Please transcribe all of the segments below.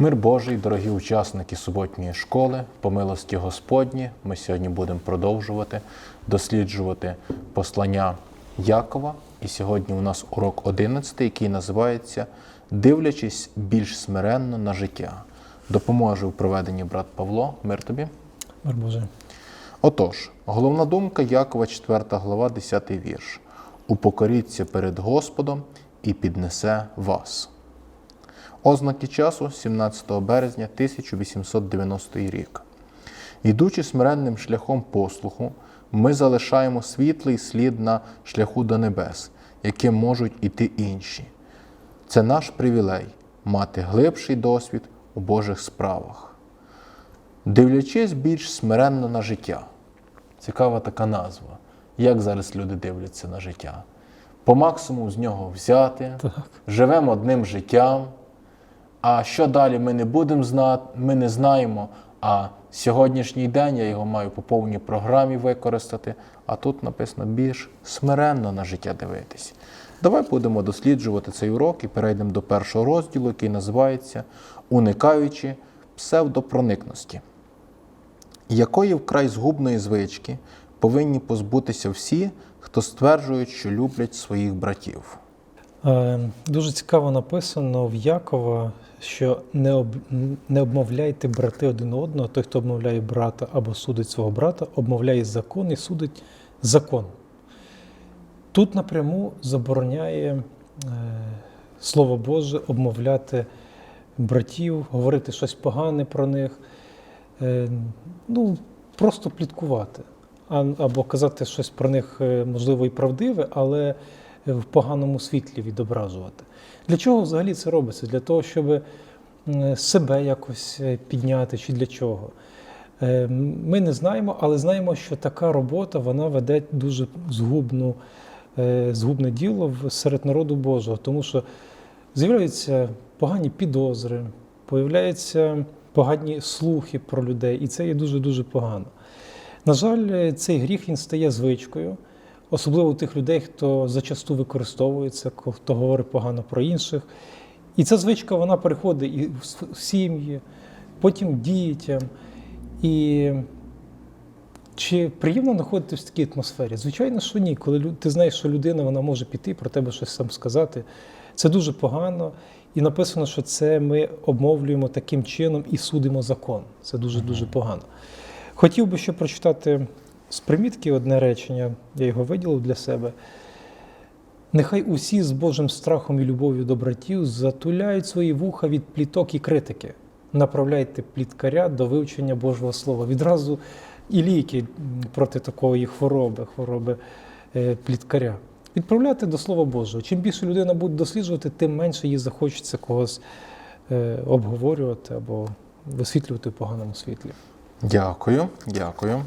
Мир Божий, дорогі учасники суботньої школи, по милості Господні, ми сьогодні будемо продовжувати досліджувати послання Якова. І сьогодні у нас урок 11, який називається Дивлячись більш смиренно на життя. Допоможе у проведенні брат Павло. Мир тобі. Мир Божий. Отож, головна думка Якова, 4 глава, 10 вірш. Упокоріться перед Господом і піднесе вас. Ознаки часу 17 березня 1890 рік. Йдучи смиренним шляхом послуху, ми залишаємо світлий слід на шляху до небес, яким можуть іти інші. Це наш привілей мати глибший досвід у Божих справах. Дивлячись більш смиренно на життя. Цікава така назва. Як зараз люди дивляться на життя? По максимуму з нього взяти, Так. живемо одним життям. А що далі ми не будемо знати, ми не знаємо. А сьогоднішній день я його маю по повній програмі використати. А тут написано більш смиренно на життя дивитись. Давай будемо досліджувати цей урок і перейдемо до першого розділу, який називається Уникаючи псевдопроникності. Якої вкрай згубної звички повинні позбутися всі, хто стверджують, що люблять своїх братів? Е, Дуже цікаво написано в Якова, що не, об, не обмовляйте брати один одного. Той, хто обмовляє брата або судить свого брата, обмовляє закон і судить закон. Тут напряму забороняє е, Слово Боже обмовляти братів, говорити щось погане про них, е, ну, просто пліткувати. Або казати щось про них, можливо, і правдиве, але в поганому світлі відображувати. Для чого взагалі це робиться? Для того, щоб себе якось е, підняти, чи для чого? Е, Ми не знаємо, але знаємо, що така робота вона веде дуже згубну, е, згубне діло серед народу Божого, тому що з'являються погані підозри, появляються погані слухи про людей, і це є дуже-дуже погано. На жаль, е, цей гріх він стає звичкою, особливо у тих людей, хто зачасту використовується, хто говорить погано про інших. І ця звичка вона переходить і в сім'ї, потім дітям. І чи приємно знаходитись в такій атмосфері? Звичайно, що ні. Коли ти знаєш, що людина вона може піти про тебе щось сам сказати, це дуже погано. І написано, що це ми обмовлюємо таким чином і судимо закон. Це дуже дуже погано. Хотів би ще прочитати з примітки одне речення, я його виділив для себе. Нехай усі з Божим страхом і любов'ю до братів затуляють свої вуха від пліток і критики. Направляйте пліткаря до вивчення Божого Слова. Відразу і ліки проти такої хвороби, хвороби е, пліткаря. Відправляти до Слова Божого. Чим більше людина буде досліджувати, тим менше їй захочеться когось е, обговорювати або висвітлювати в поганому світлі. Дякую, дякую.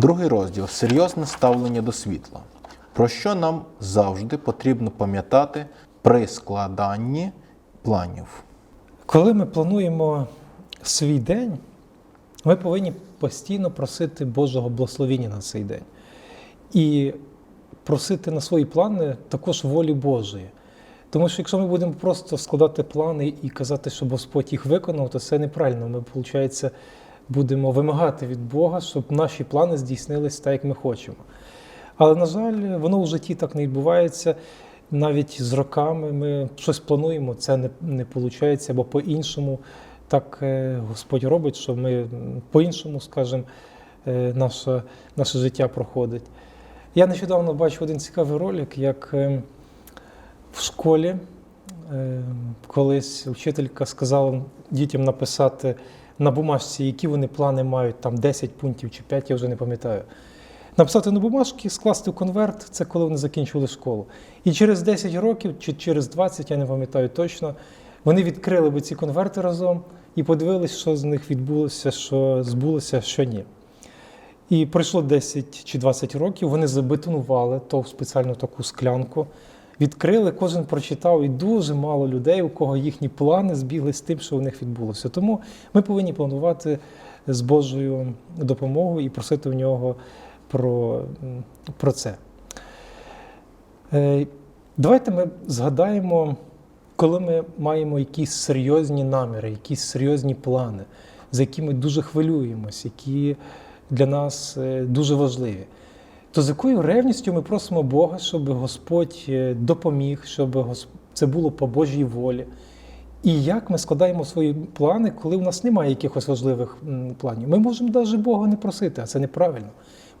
Другий розділ серйозне ставлення до світла. Про що нам завжди потрібно пам'ятати при складанні планів? Коли ми плануємо свій день, ми повинні постійно просити Божого благословення на цей день. І просити на свої плани також волі Божої. Тому що якщо ми будемо просто складати плани і казати, щоб Господь їх виконав, то це неправильно. Ми, виходить, будемо вимагати від Бога, щоб наші плани здійснились так, як ми хочемо. Але, на жаль, воно в житті так не відбувається. Навіть з роками ми щось плануємо, це не, не виходить, або по-іншому. Так е, Господь робить, що ми по-іншому, скажімо, е, наше, наше життя проходить. Я нещодавно бачив один цікавий ролик, як е, в школі колись вчителька сказала дітям написати на бумажці, які вони плани мають, там 10 пунктів чи 5, я вже не пам'ятаю. Написати на бумажки, скласти в конверт це коли вони закінчували школу. І через 10 років чи через 20, я не пам'ятаю точно, вони відкрили би ці конверти разом і подивилися, що з них відбулося, що збулося, що ні. І пройшло 10 чи 20 років, вони забетонували то в спеціальну таку склянку, відкрили, кожен прочитав, і дуже мало людей, у кого їхні плани збігли з тим, що у них відбулося. Тому ми повинні планувати з Божою допомогою і просити в нього про, про це. Е, Давайте ми згадаємо коли ми маємо якісь серйозні наміри, якісь серйозні плани, за якими дуже хвилюємось, які для нас е, дуже важливі, то з якою ревністю ми просимо Бога, щоб Господь е, допоміг, щоб це було по Божій волі. І як ми складаємо свої плани, коли в нас немає якихось важливих планів? Ми можемо навіть Бога не просити, а це неправильно.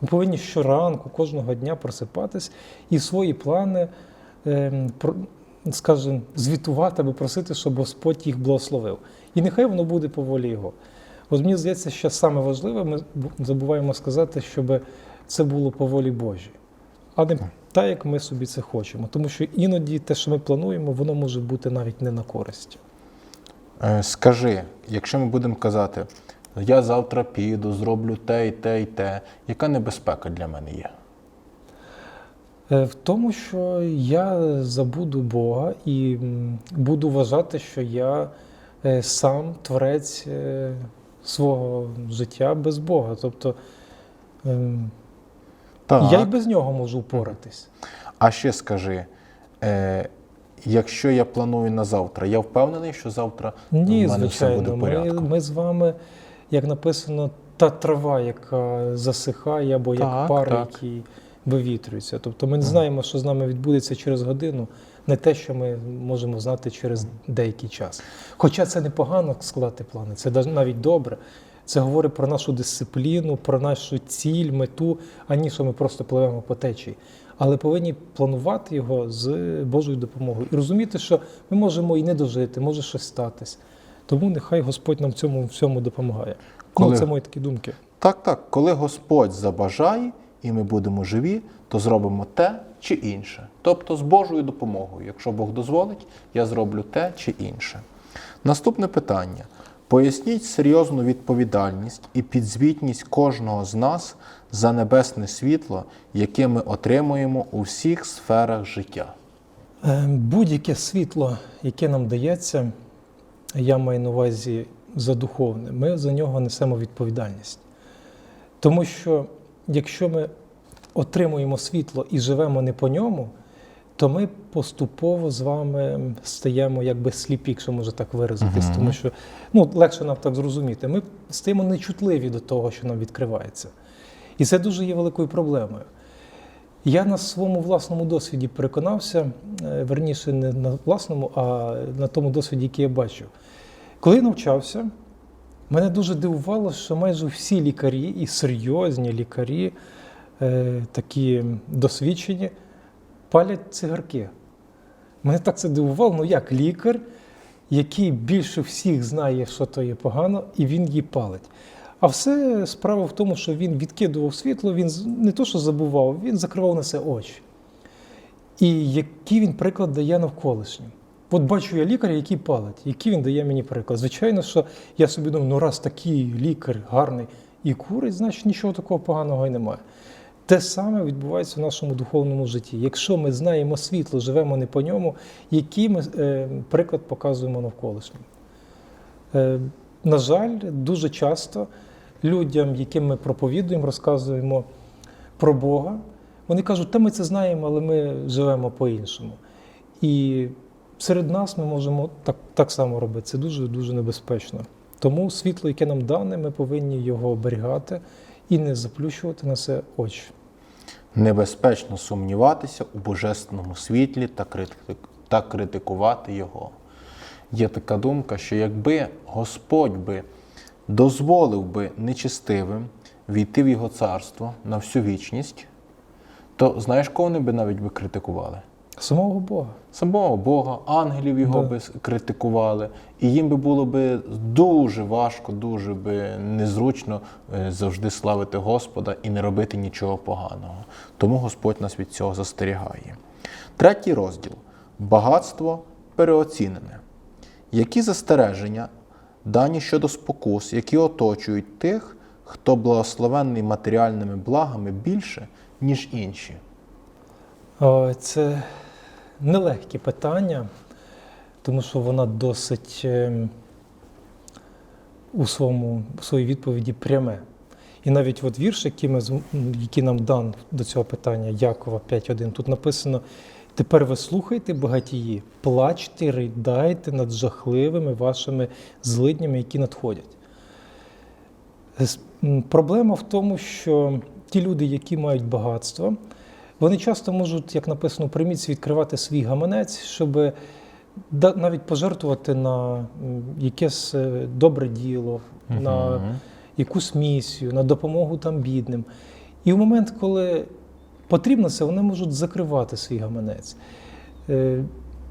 Ми повинні щоранку, кожного дня просипатись і свої плани, ем, скажімо, звітувати або просити, щоб Господь їх благословив. І нехай воно буде по волі Його. От мені здається, що саме важливе, ми забуваємо сказати, щоб це було по волі Божій, а не так, як ми собі це хочемо. Тому що іноді те, що ми плануємо, воно може бути навіть не на користь. Е, Скажи, якщо ми будемо казати, я завтра піду, зроблю те і те і те, яка небезпека для мене є? Е, В тому, що я забуду Бога і буду вважати, що я е, сам творець свого життя без Бога. Тобто ем, Так. я й без нього можу впоратись. А ще скажи, е, якщо я планую на завтра, я впевнений, що завтра Ні, в мене все звичайно. буде в Ми, порядку. ми з вами, як написано, та трава, яка засихає, або як Так, пар, так. який вивітрюється. Тобто ми не знаємо, що з нами відбудеться через годину, не те, що ми можемо знати через деякий час. Хоча це непогано складати плани, це навіть добре. Це говорить про нашу дисципліну, про нашу ціль, мету, ані що ми просто пливемо по течії. Але повинні планувати його з Божою допомогою і розуміти, що ми можемо і не дожити, може щось статись. Тому нехай Господь нам в цьому всьому допомагає. Коли- Ну, це мої такі думки. Так, так, коли Господь забажає і ми будемо живі, то зробимо те чи інше. Тобто з Божою допомогою. Якщо Бог дозволить, я зроблю те чи інше. Наступне питання. Поясніть серйозну відповідальність і підзвітність кожного з нас за небесне світло, яке ми отримуємо у всіх сферах життя. Е, Будь-яке світло, яке нам дається, я маю на увазі за духовне, ми за нього несемо відповідальність. Тому що якщо ми отримуємо світло і живемо не по ньому, то ми поступово з вами стаємо якби сліпі, якщо можна так виразитись. Мгм. Тому що ну, легше нам так зрозуміти. Ми стаємо нечутливі до того, що нам відкривається. І це дуже є великою проблемою. Я на своєму власному досвіді переконався, е, верніше, не на власному, а на тому досвіді, який я бачив. Коли я навчався, мене дуже дивувало, що майже всі лікарі і серйозні лікарі, е, такі досвідчені, палять цигарки. Мене так це дивувало, ну як лікар, який більше всіх знає, що то є погано, і він її палить. А все справа в тому, що він відкидував світло, він не то, що забував, він закривав на це очі. І який він приклад дає навколишнім. От бачу я лікаря, який палить, який він дає мені приклад. Звичайно, що я собі думаю, ну раз такий лікар гарний і курить, значить нічого такого поганого і немає. Те саме відбувається в нашому духовному житті. Якщо ми знаємо світло, живемо не по ньому, який ми е, приклад показуємо навколишнім. Е, на жаль, дуже часто людям, яким ми проповідуємо, розказуємо про Бога, вони кажуть, та ми це знаємо, але ми живемо по-іншому. І серед нас ми можемо так, так само робити. Це дуже дуже небезпечно. Тому світло, яке нам дане, ми повинні його оберігати і не заплющувати на це очі. Небезпечно сумніватися у божественному світлі та, та критикувати його. Є така думка, що якби Господь би дозволив би нечистивим війти в його царство на всю вічність, то знаєш, кого вони би навіть би критикували? Самого Бога. Самого Бога, ангелів його Да. би критикували, і їм би було би дуже важко, дуже би незручно е, завжди славити Господа і не робити нічого поганого. Тому Господь нас від цього застерігає. Третій розділ багатство переоцінене. Які застереження дані щодо спокус, які оточують тих, хто благословенний матеріальними благами більше, ніж інші? Це нелегкі питання, тому що вона досить ем, у, своєму, у своїй відповіді пряме. І навіть от вірш, який, ми, який нам дан до цього питання, Якова 5.1, тут написано: Тепер ви слухайте, багатії, плачте, ридайте над жахливими вашими злиднями, які надходять. Проблема в тому, що ті люди, які мають багатство, вони часто можуть, як написано в примітці, відкривати свій гаманець, щоб навіть пожертвувати на якесь е, добре діло, на якусь місію, на допомогу там бідним. І в момент, коли потрібно це, вони можуть закривати свій гаманець. Е,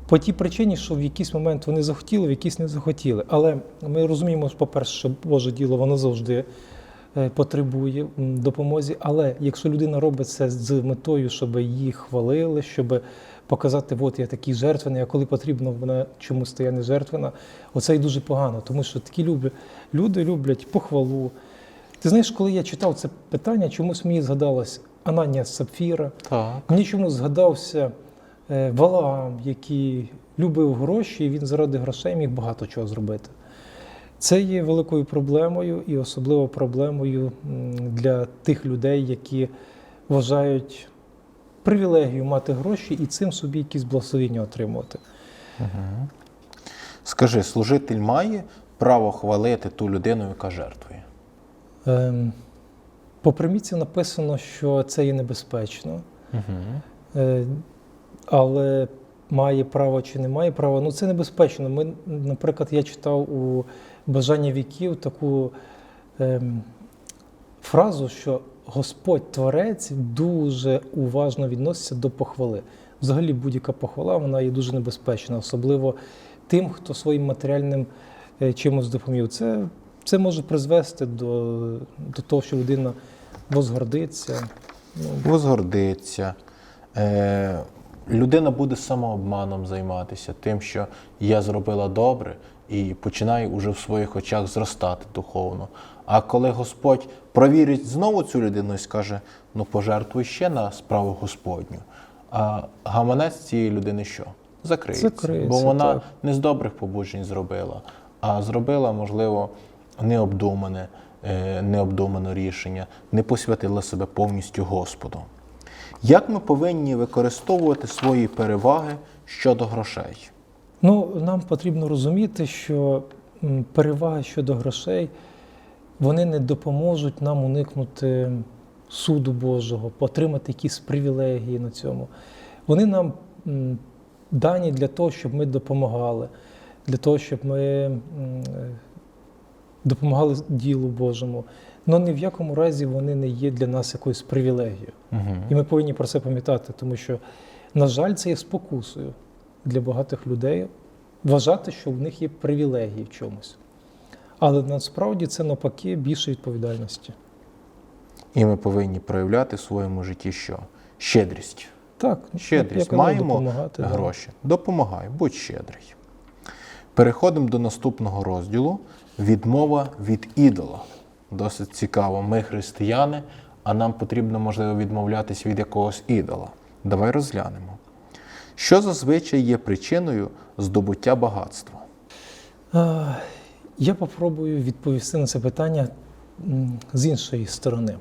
По тій причині, що в якийсь момент вони захотіли, в якийсь не захотіли. Але ми розуміємо, по-перше, що Боже діло воно завжди е, потребує м, допомозі. Але якщо людина робить це з метою, щоб її хвалили, щоб показати, от я такий жертвений, а коли потрібно, вона чомусь стає не жертвена, оце і дуже погано, тому що такі люблять, люди люблять похвалу. Ти знаєш, коли я читав це питання, чомусь мені згадалось Ананія Сапфіра. Так. Мені чомусь згадався е, Валаам, який любив гроші, і він заради грошей міг багато чого зробити. Це є великою проблемою і особливо проблемою для тих людей, які вважають привілегію мати гроші і цим собі якісь благословіння отримувати. Скажи, служитель має право хвалити ту людину, яка жертвує? Ем, По примітці написано, що це є небезпечно. Угу. Е, Але має право чи не має права, ну це небезпечно. Ми, наприклад, я читав у Бажання віків таку ем, фразу, що Господь Творець дуже уважно відноситься до похвали. Взагалі, будь-яка похвала вона є дуже небезпечна, особливо тим, хто своїм матеріальним е, чимось допомів. Це, це може призвести до, до того, що людина возгордиться. Ну, Возгордиться. Е, людина буде самообманом займатися тим, що я зробила добре, і починає уже в своїх очах зростати духовно. А коли Господь провірить знову цю людину і скаже: ну пожертвуй ще на справу Господню. А гаманець цієї людини що? Закриється. Закриється, бо вона так. не з добрих побуджень зробила, а зробила, можливо, необдумане, е, необдумане рішення, не посвятила себе повністю Господу. Як ми повинні використовувати свої переваги щодо грошей? Ну, нам потрібно розуміти, що переваги щодо грошей вони не допоможуть нам уникнути суду Божого, отримати якісь привілегії на цьому. Вони нам дані для того, щоб ми допомагали, для того, щоб ми допомагали ділу Божому. Але ні в якому разі вони не є для нас якоюсь привілегією. Угу. І ми повинні про це пам'ятати, тому що, на жаль, це є спокусою для багатих людей вважати, що в них є привілегії в чомусь. Але насправді це навпаки більше відповідальності. І ми повинні проявляти в своєму житті що? Щедрість. Так, Щедрість. Маємо допомагати, да. гроші. Допомагай, будь щедрий. Переходимо до наступного розділу: відмова від ідола. Досить цікаво. Ми християни, а нам потрібно, можливо, відмовлятись від якогось ідола. Давай розглянемо. Що зазвичай є причиною здобуття багатства? Я попробую відповісти на це питання з іншої сторони.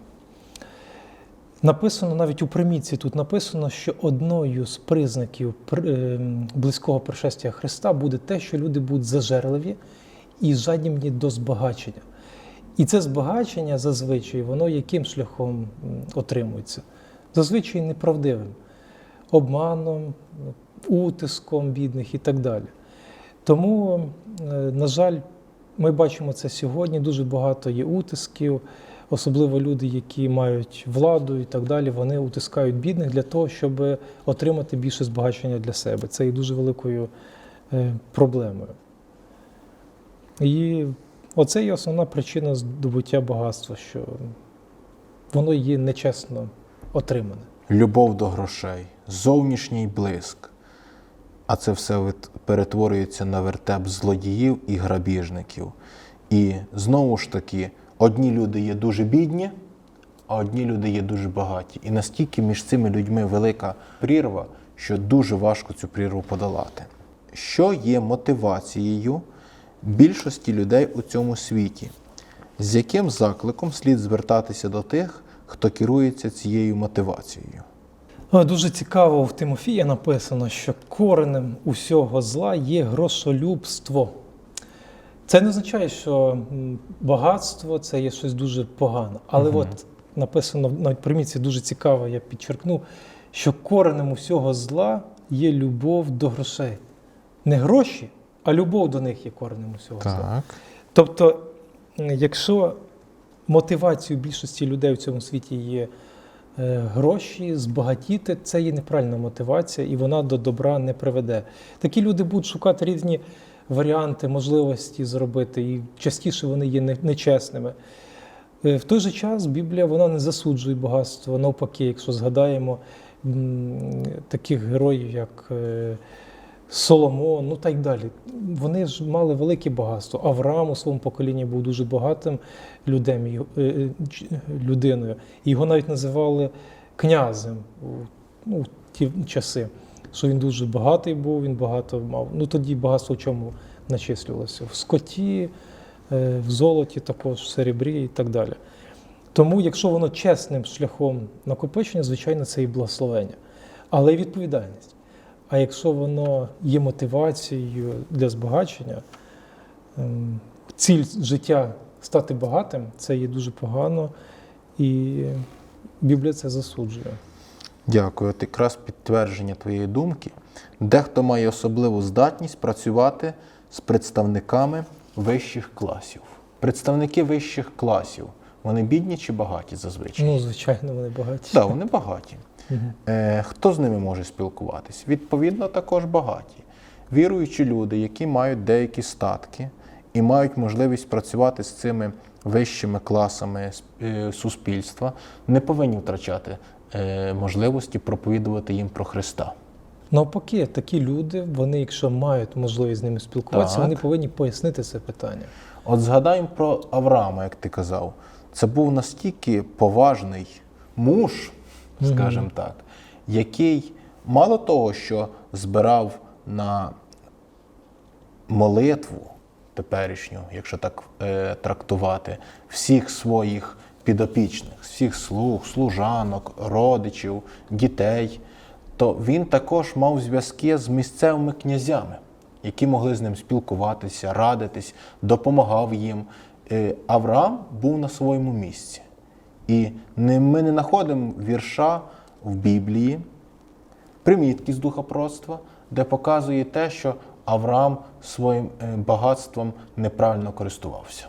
Написано навіть у примітці тут написано, що одною з признаків ем, близького пришестя Христа буде те, що люди будуть зажерливі і жадібні до збагачення. І це збагачення зазвичай, воно яким шляхом отримується? Зазвичай неправдивим, обманом, утиском бідних і так далі. Тому, е, на жаль, ми бачимо це сьогодні. Дуже багато є утисків, особливо люди, які мають владу і так далі, вони утискають бідних для того, щоб отримати більше збагачення для себе. Це є дуже великою е, проблемою. І оце є основна причина здобуття багатства, що воно є нечесно отримане. Любов до грошей, зовнішній блиск. А це все перетворюється на вертеп злодіїв і грабіжників. І знову ж таки, одні люди є дуже бідні, а одні люди є дуже багаті. І настільки між цими людьми велика прірва, що дуже важко цю прірву подолати. Що є мотивацією більшості людей у цьому світі? З яким закликом слід звертатися до тих, хто керується цією мотивацією? Дуже цікаво в Тимофія написано, що коренем усього зла є грошолюбство. Це не означає, що багатство це є щось дуже погане. Але Мгм. от написано навіть примітці дуже цікаво, я підчеркнув, що коренем усього зла є любов до грошей. Не гроші, а любов до них є коренем усього зла. Тобто, якщо мотивацією більшості людей в цьому світі є гроші, збагатіти, це є неправильна мотивація, і вона до добра не приведе. Такі люди будуть шукати різні варіанти, можливості зробити, і частіше вони є нечесними. Е, В той же час Біблія вона не засуджує багатство. Навпаки, якщо згадаємо таких героїв, як е, Соломон, ну та й далі. Вони ж мали велике багатство. Авраам у своєму поколінні був дуже багатим е, е, людиною. Його навіть називали князем ну, ті часи. Що він дуже багатий був, він багато мав. Ну тоді багатство в чому начислювалося? В скоті, е, в золоті, також, в серебрі і так далі. Тому, якщо воно чесним шляхом накопичення, звичайно, це і благословення, але й відповідальність. А якщо воно є мотивацією для збагачення, ем, ціль життя стати багатим, це є дуже погано, і Біблія це засуджує. Дякую. От якраз підтвердження твоєї думки. Дехто має особливу здатність працювати з представниками вищих класів. Представники вищих класів, вони бідні чи багаті зазвичай? Ну, звичайно, вони багаті. Так, вони багаті. Е, хто з ними може спілкуватись? Відповідно, також багаті. Віруючі люди, які мають деякі статки і мають можливість працювати з цими вищими класами е, суспільства, не повинні втрачати е, можливості проповідувати їм про Христа. Навпаки, такі люди, вони, якщо мають можливість з ними спілкуватися, Так. вони повинні пояснити це питання. От згадаємо про Авраама, як ти казав. Це був настільки поважний муж, скажімо так, який мало того, що збирав на молитву теперішню, якщо так е, трактувати, всіх своїх підопічних, всіх слуг, служанок, родичів, дітей, то він також мав зв'язки з місцевими князями, які могли з ним спілкуватися, радитись, допомагав їм. Е, Авраам був на своєму місці. І ми не знаходимо вірша в Біблії, примітки з духопроцтва, де показує те, що Авраам своїм е, багатством неправильно користувався.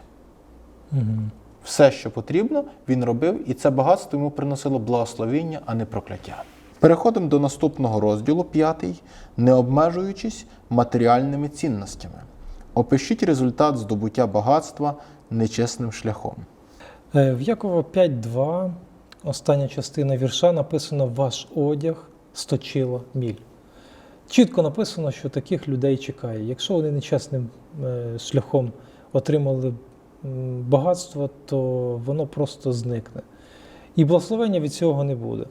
Все, що потрібно, він робив, і це багатство йому приносило благословіння, а не прокляття. Переходимо до наступного розділу, п'ятий, не обмежуючись матеріальними цінностями. Опишіть результат здобуття багатства нечесним шляхом. Е, В Якова 5.2, остання частина вірша, написано Ваш одяг сточила міль. Чітко написано, що таких людей чекає. Якщо вони нечесним е, шляхом отримали багатство, то воно просто зникне. І благословення від цього не буде.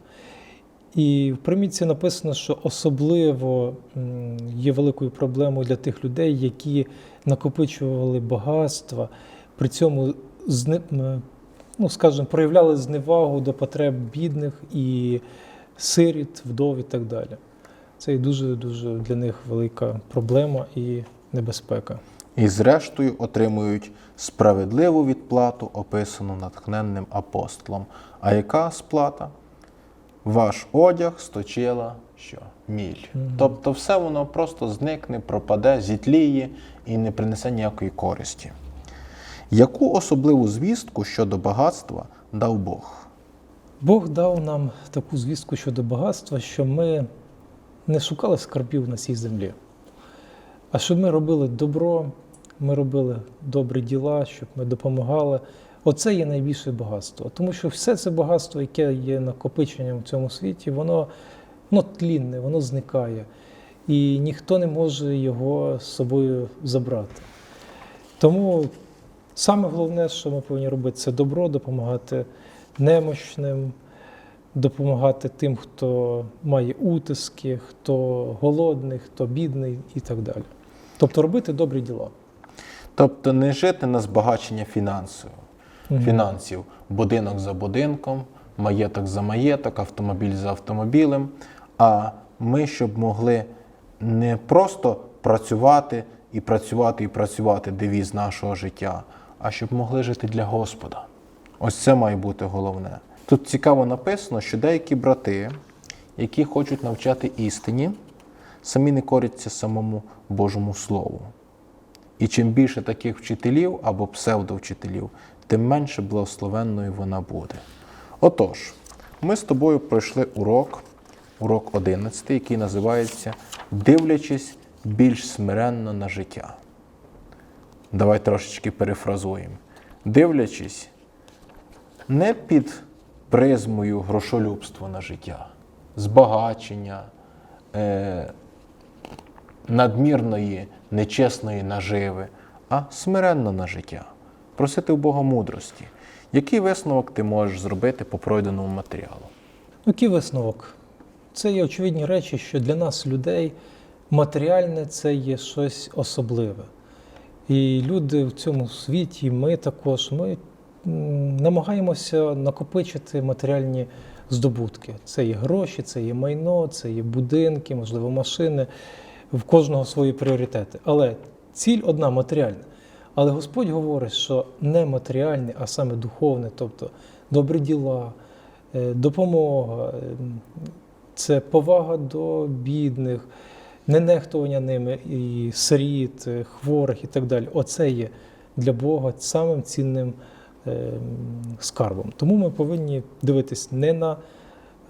І в примітці написано, що особливо є великою проблемою для тих людей, які накопичували багатства, при цьому ну, скажімо, проявляли зневагу до потреб бідних і сиріт, вдов і так далі. Це і дуже дуже для них велика проблема і небезпека. І зрештою отримують справедливу відплату, описану натхненним апостолом. А яка сплата? Ваш одяг сточила що? Міль. Тобто все воно просто зникне, пропаде, зітліє і не принесе ніякої користі. Яку особливу звістку щодо багатства дав Бог? Бог дав нам таку звістку щодо багатства, що ми не шукали скарбів на цій землі, а щоб ми робили добро, ми робили добрі діла, щоб ми допомагали. Оце є найбільше багатство. Тому що все це багатство, яке є накопиченням в цьому світі, воно, воно тлінне, воно зникає. І ніхто не може його з собою забрати. Тому саме головне, що ми повинні робити, це добро, допомагати немощним, допомагати тим, хто має утиски, хто голодний, хто бідний і так далі. Тобто робити добрі діла. Тобто не жити на збагачення фінансово, фінансів будинок за будинком, маєток за маєток, автомобіль за автомобілем. А ми, щоб могли не просто працювати і працювати і працювати девіз нашого життя, а щоб могли жити для Господа. Ось це має бути головне. Тут цікаво написано, що деякі брати, які хочуть навчати істині, самі не коряться самому Божому Слову. І чим більше таких вчителів або псевдовчителів, тим менше благословенною вона буде. Отож, ми з тобою пройшли урок, урок 11, який називається Дивлячись більш смиренно на життя. Давай трошечки перефразуємо. Дивлячись не під призмою грошолюбства на життя, збагачення, е, надмірної, нечесної наживи, а смиренно на життя, просити у Бога мудрості. Який висновок ти можеш зробити по пройденому матеріалу? Ну, Який висновок? Це є очевидні речі, що для нас, людей, матеріальне це є щось особливе. І люди в цьому світі, ми також, ми намагаємося накопичити матеріальні здобутки. Це є гроші, це є майно, це є будинки, можливо, машини. В кожного свої пріоритети. Але ціль одна матеріальна. Але Господь говорить, що не матеріальне, а саме духовне, тобто добрі діла, е, допомога, е, це повага до бідних, ненехтування ними і сиріт, е, хворих і так далі. Оце є для Бога самим цінним е, скарбом. Тому ми повинні дивитись не на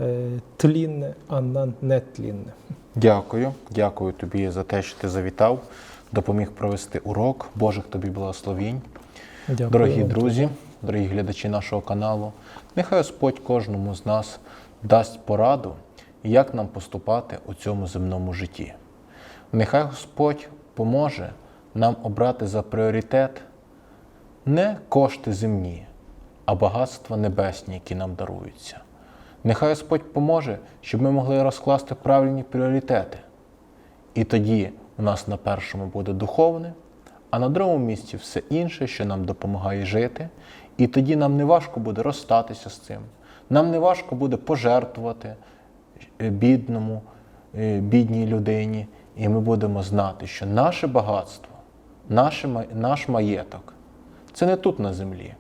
е, тлінне, а на нетлінне. Дякую, дякую тобі за те, що ти завітав, допоміг провести урок. Божих тобі благословінь. Дякую. Дорогі друзі, дорогі глядачі нашого каналу, нехай Господь кожному з нас дасть пораду, як нам поступати у цьому земному житті. Нехай Господь поможе нам обрати за пріоритет не кошти земні, а багатства небесні, які нам даруються. Нехай Господь поможе, щоб ми могли розкласти правильні пріоритети. І тоді у нас на першому буде духовне, а на другому місці все інше, що нам допомагає жити. І тоді нам не важко буде розстатися з цим. Нам не важко буде пожертвувати е, бідному, е, бідній людині. І ми будемо знати, що наше багатство, наше, наш маєток це не тут на землі,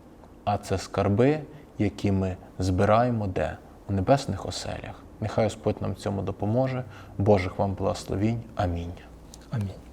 а це скарби, які ми збираємо де? У небесних оселях. Нехай Господь нам цьому допоможе. Божих вам благословінь. Амінь. Амінь.